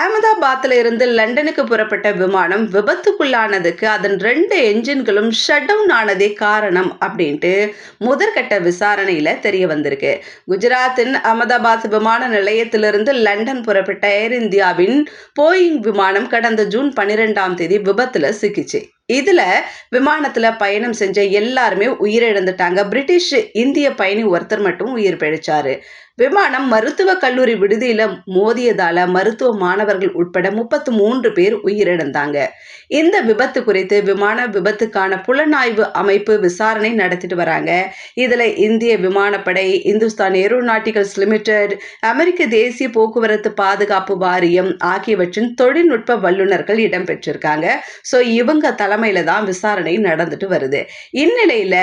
அகமதாபாத்தில் இருந்து லண்டனுக்கு புறப்பட்ட விமானம் விபத்துக்குள்ளானதுக்கு அதன் ரெண்டு என்ஜின்களும் ஷட் டவுன் ஆனதே காரணம் அப்படின்ட்டு முதற்கட்ட விசாரணையில் தெரிய வந்திருக்கு. குஜராத்தின் அகமதாபாத் விமான நிலையத்திலிருந்து லண்டன் புறப்பட்ட ஏர் இந்தியாவின் போயிங் விமானம் கடந்த ஜூன் பன்னிரெண்டாம் தேதி விபத்தில் சிக்கிச்சு. இதுல விமானத்துல பயணம் செஞ்ச எல்லாருமே உயிரிழந்துட்டாங்க. பிரிட்டிஷ் இந்திய பயணி ஒருத்தர் மட்டும் உயிர் பிழைச்சாரு. விமானம் மருத்துவ கல்லூரி விடுதியில மோதியதால மருத்துவ மாணவர்கள் உட்பட முப்பத்து மூன்று பேர் உயிரிழந்தாங்க. இந்த விபத்து குறித்து விமான விபத்துக்கான புலனாய்வு அமைப்பு விசாரணை நடத்திட்டு வராங்க. இதுல இந்திய விமானப்படை இந்துஸ்தான் ஏரோநாட்டிகல்ஸ் லிமிடெட் அமெரிக்க தேசிய போக்குவரத்து பாதுகாப்பு வாரியம் ஆகியவற்றின் தொழில்நுட்ப வல்லுநர்கள் இடம்பெற்றிருக்காங்க. ஸோ இவங்க தலைமையில தான் விசாரணை நடந்துட்டு வருது. இந்நிலையில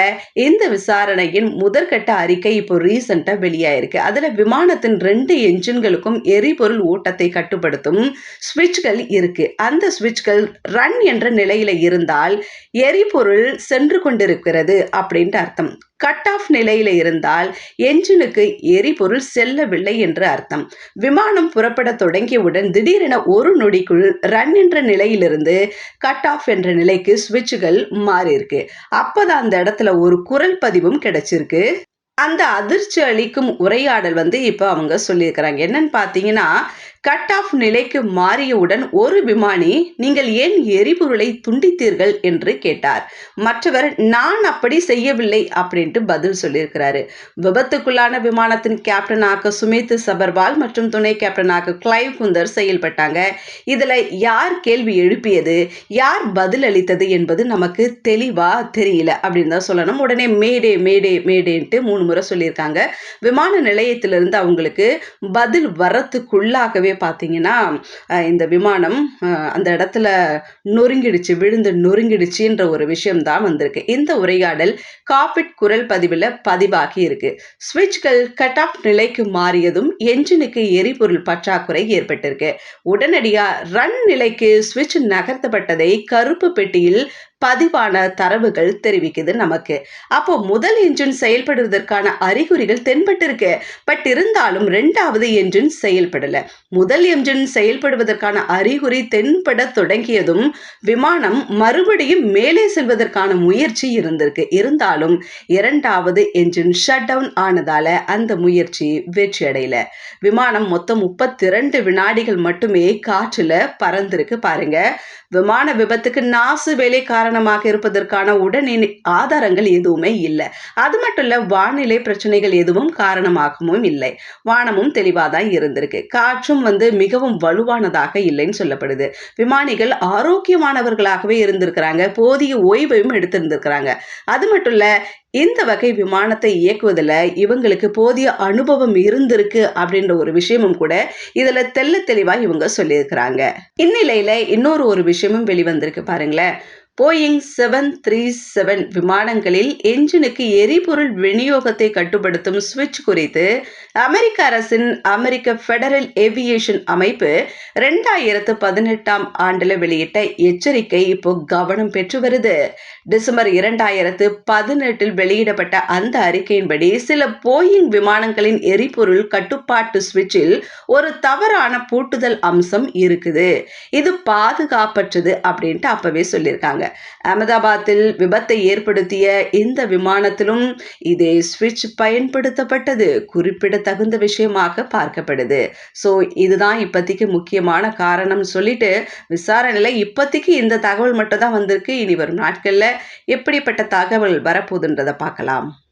இந்த விசாரணையின் முதற்கட்ட அறிக்கை இப்போ ரீசெண்டா வெளியாயிருக்கு. அதுல விமானத்தின் ரெண்டு என்ஜின்களுக்கும் எரிபொருள் ஓட்டத்தை கட்டுப்படுத்தும் சுவிட்ச்கள் இருக்கு. அந்த ஸ்விட்ச்கள் ரன் என்ற நிலையில இருந்தால் எரிபொருள் சென்று கொண்டிருக்கிறது அப்படின்ட்டு அர்த்தம். கட் ஆஃப் நிலையில இருந்தால் என்ஜினுக்கு எரிபொருள் செல்லவில்லை என்று அர்த்தம். விமானம் புறப்பட தொடங்கியவுடன் திடீரென ஒரு நொடிக்குள் ரன் என்ற நிலையிலிருந்து கட் ஆஃப் என்ற நிலைக்கு சுவிட்சுகள் மாறியிருக்கு. அப்பதான் அந்த இடத்துல ஒரு குரல் பதிவும் கிடைச்சிருக்கு. அந்த அதிர்ச்சி அளிக்கும் உரையாடல் வந்து இப்போ அவங்க சொல்லியிருக்கிறாங்க. என்னன்னு பார்த்தீங்கன்னா கட் ஆஃப் நிலைக்கு மாறியவுடன் ஒரு விமானி நீங்கள் ஏன் எரிபொருளை துண்டித்தீர்கள்? என்று கேட்டார். மற்றவர் நான் அப்படி செய்யவில்லை அப்படின்ட்டு பதில் சொல்லியிருக்கிறாரு. விபத்துக்குள்ளான விமானத்தின் கேப்டனாக சுமித் சபர்வால் மற்றும் துணை கேப்டனாக கிளைவ் குந்தர் செயல்பட்டாங்க. இதில் யார் கேள்வி எழுப்பியது? யார் பதில் அளித்தது என்பது நமக்கு தெளிவாக தெரியல அப்படின்னு தான் சொல்லணும். உடனே மேடே மேடே மேடேன்ட்டு மூணு முறை சொல்லியிருக்காங்க. விமான நிலையத்திலிருந்து அவங்களுக்கு பதில் வரத்துக்குள்ளாகவே பார்த்தீங்கன்னா இந்த விமானம் அந்த இடத்துல நொறுங்கிடுச்சு விழுந்து நொறுங்கிடுச்சுன்ற ஒரு விஷயம் தான் வந்திருக்கு. இந்த உரையாடல் காப்பிட் குரல் பதிவில் பதிவாகி இருக்கு. சுவிட்ச்கள் கட் ஆஃப் நிலைக்கு மாறியதும் என்ஜினுக்கு எரிபொருள் பற்றாக்குறை ஏற்பட்டிருக்கு. உடனடியாக ரன் நிலைக்கு சுவிட்ச் நகர்த்தப்பட்டதை கருப்பு பெட்டியில் பதிவான தரவுகள் தெரிவிக்குது நமக்கு. அப்போ முதல் என்ஜின் செயல்படுவதற்கான அறிகுறிகள் தென்பட்டிருக்கு. பட் இருந்தாலும் ரெண்டாவது என்ஜின் செயல்படல. முதல் என்ஜின் செயல்படுவதற்கான அறிகுறி தென்பட தொடங்கியதும் விமானம் மறுபடியும் மேலே செல்வதற்கான முயற்சி இருந்திருக்கு. இருந்தாலும் இரண்டாவது என்ஜின் ஷட் டவுன் ஆனதால அந்த முயற்சி வெற்றி அடையல விமானம் மொத்தம் முப்பத்தி ரெண்டு வினாடிகள் மட்டுமே காற்றுல பறந்திருக்கு பாருங்க. விமான விபத்துக்கு நாசு வேலை காரணமாக இருப்பதற்கான உடனே ஆதாரங்கள் எதுவுமே இல்லை. அது மட்டும் இல்லை வானிலை பிரச்சனைகள் எதுவும் காரணமாகவும் இல்லை. வானமும் தெளிவாக தான் இருந்திருக்கு. காற்றும் வந்து மிகவும் வலுவானதாக இல்லைன்னு சொல்லப்படுது. விமானிகள் ஆரோக்கியமானவர்களாகவே இருந்திருக்கிறாங்க. போதிய ஓய்வையும் எடுத்திருந்திருக்கிறாங்க. அது மட்டும் இல்லை இந்த வகை விமானத்தை இயக்குவதில் இவங்களுக்கு போதிய அனுபவம் இருந்திருக்கு அப்படின்ற ஒரு விஷயமும் கூட இதில் தெல்ல தெளிவாக இவங்க சொல்லியிருக்கிறாங்க. இந்நிலையில் இன்னொரு ஒரு விஷயமும் வெளிவந்திருக்கு பாருங்களேன். போயிங் செவன் த்ரீ செவன் விமானங்களில் என்ஜினுக்கு எரிபொருள் விநியோகத்தை கட்டுப்படுத்தும் சுவிட்ச் குறித்து அமெரிக்க அரசின் அமெரிக்க ஃபெடரல் ஏவியேஷன் அமைப்பு ரெண்டாயிரத்து பதினெட்டாம் ஆண்டில் வெளியிட்ட எச்சரிக்கை இப்போ கவனம் பெற்று வருது. டிசம்பர் இரண்டாயிரத்து பதினெட்டில் வெளியிடப்பட்ட அந்த அறிக்கையின்படி சில போயிங் விமானங்களின் எரிபொருள் கட்டுப்பாட்டு சுவிட்சில் ஒரு தவறான பூட்டுதல் அம்சம் இருக்குது. இது பாதுகாப்பற்றது அப்படின்ட்டு அப்பவே சொல்லியிருக்காங்க. சொல்லியிருக்காங்க அகமதாபாத்தில் விபத்தை ஏற்படுத்திய இந்த விமானத்திலும் இதே சுவிட்ச் பயன்படுத்தப்பட்டது. குறிப்பிடத்தகுந்த விஷயமாக பார்க்கப்படுது. ஸோ இதுதான் இப்போதைக்கு முக்கியமான காரணம் சொல்லிட்டு விசாரணையில் இப்போதைக்கு இந்த தகவல் மட்டும் தான் வந்திருக்கு. இனி வரும் நாட்களில் எப்படிப்பட்ட தகவல் வரப்போகுதுன்றதை பார்க்கலாம்.